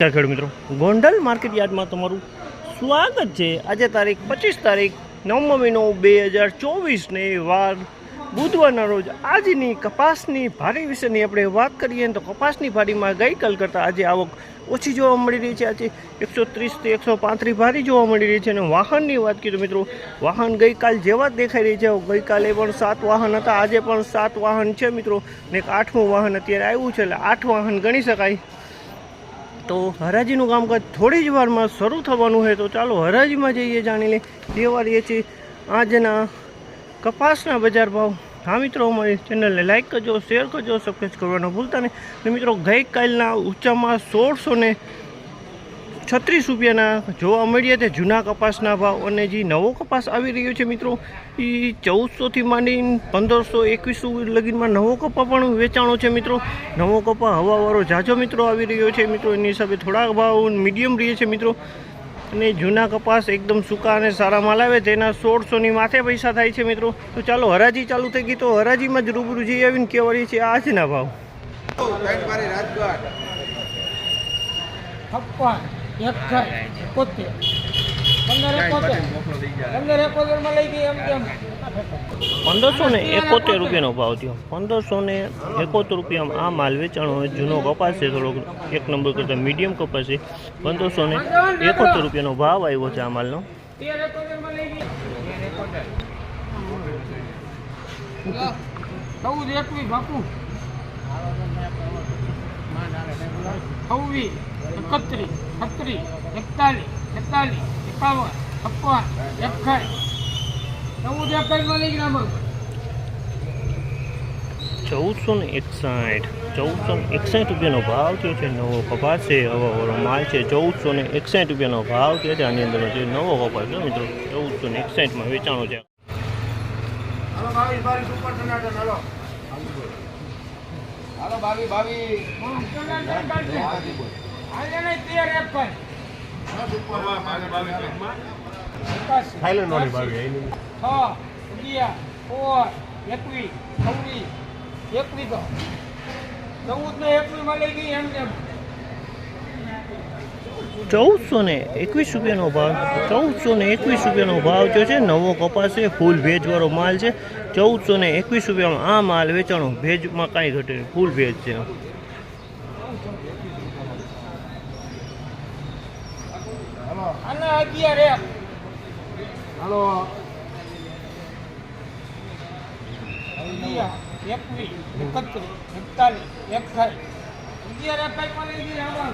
ખેડૂત મિત્રો. ગોંડલ માર્કેટ યાર્ડમાં તમારું સ્વાગત છે. આજે તારીખ પચીસ તારીખ નવમો મહિનો બે હજાર ચોવીસને વાર બુધવારના રોજ આજની કપાસની ભારી વિશેની આપણે વાત કરીએ તો કપાસની ભારીમાં ગઈકાલ કરતાં આજે આવક ઓછી જોવા મળી રહી છે. આજે એકસો ત્રીસથી એકસો પાંત્રીસ ભારી જોવા મળી રહી છે અને વાહનની વાત તો મિત્રો, વાહન ગઈકાલ જેવા જ દેખાઈ રહી છે. ગઈકાલે પણ સાત વાહન હતા, આજે પણ સાત વાહન છે મિત્રો. ને એક આઠમું વાહન અત્યારે આવ્યું છે, એટલે આઠ વાહન ગણી શકાય. તો હરાજીનું કામકાજ થોડી જ વારમાં શરૂ થવાનું છે તો ચાલો હરાજીમાં જઈએ, જાણી લે એ છીએ આજના કપાસના બજાર ભાવ. હા મિત્રો, અમારી ચેનલને લાઈક કરજો શેર કરજો સબસ્ક્રાઈબ કરવાનું ભૂલતા નહીં. મિત્રો, ગઈકાલના ઊંચામાં સોળસો ને છત્રીસ રૂપિયાના જોવા મળ્યા તે જૂના કપાસના ભાવ અને જે નવો કપાસ આવી રહ્યો છે મિત્રો એ ચૌદસોથી માંડીને પંદરસો એકવીસો લગીનમાં નવો કપા પણ વેચાણો છે મિત્રો. નવો કપા હવાવાળો જાજો મિત્રો આવી રહ્યો છે મિત્રો એની હિસાબે થોડાક ભાવ મીડિયમ રહે છે મિત્રો. અને જૂના કપાસ એકદમ સૂકા અને સારા માલ આવે તેના સોળસોની માથે પૈસા થાય છે મિત્રો. તો ચાલો હરાજી ચાલુ થઈ ગઈ તો હરાજીમાં જ રૂબરૂ જઈ આવીને કહેવાય છે આજના ભાવ. એકોતેર પંદર એકોતેર. પંદર એકોતેર લઈ ગઈ એમ કેમ? પંદરસો ને એકોતેર રૂપિયાનો ભાવ થયો. પંદરસો ને એકોતેર રૂપિયામાં આ માલ વેચાણ હોય જૂનો કપાસ છે થોડોક એક નંબર કરતાં મીડિયમ કપાસ છે. પંદરસો ને એકોતેર રૂપિયાનો ભાવ આવ્યો છે આ માલનો. તેર એકોતેરમાં લઈ ગઈ. ચૌદ એકવીસ બાપુ. છવ્વીસ એકત્રીસ છત્રીસ એકતાલીસ એકતાલીસ એકાવન છપ્પન એકસાઠ. ચૌદ એકસાઠમાં લઈ ગઈ નંબર ચૌદસો ને એકસાઠ ચૌદસો ને એકસાઠ રૂપિયાનો ભાવ થયો છે નવો કપાસ છે હવાવાળો માલ છે ચૌદસો ને એકસાઠ રૂપિયાનો ભાવ થયો છે આની અંદર જે નવો કપાસ છે મિત્રો ચૌદસો ને એકસાઠમાં વેચાણો છે. હાલો એકસઠ એકાસી થાઈલેન્ડ વાળી એકાસી. છ અગિયાર સોળ એકવીસ છવ્વીસ એકવીસ ચૌદ ને એકવીસમાં લઈ ગઈ એમ કેમ ચૌદસો ને એકવીસ રૂપિયાનો ભાવ ચૌદસો ને એકવીસ રૂપિયાનો ભાવ થયો છે. નવો કપાસ છે ફૂલ ભેજવાળો માલ છે. ચૌદસો ને એકવીસ રૂપિયામાં આ માલ વેચાણો ભેજમાં કાંઈ ઘટે નહીં ફૂલ ભેજ છે. એકવીસ એકત્રીસ એકતાલીસ એકસાઠ. અગિયાર એકાઈ માં લઈ ગઈ આમાં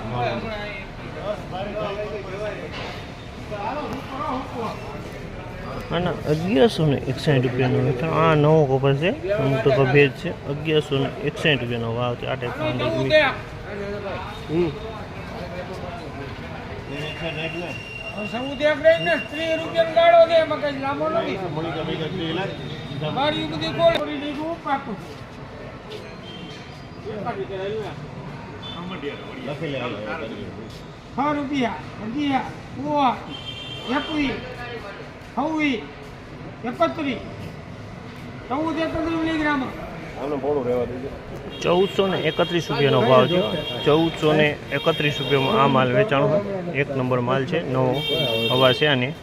આના અગિયારસો ને એકસાઠ રૂપિયાનો વેચાણ આ નવો કપાસ છે. અમુક ટકા ભેજ છે. અગિયારસો ને એકસાઠ રૂપિયાનો ભાવ છે. આ ટાઈપનો રૂપિયા એકવીસ છવ્વીસ એકત્રીસ ચૌદ એકત્રીસ મિલીગ્રામ. ચૌદસો ને એકત્રીસ રૂપિયાનો ભાવ છે. ચૌદસો ને એકત્રીસ રૂપિયામાં આ માલ વેચાણો એક નંબર માલ છે નવો હવા છે આની.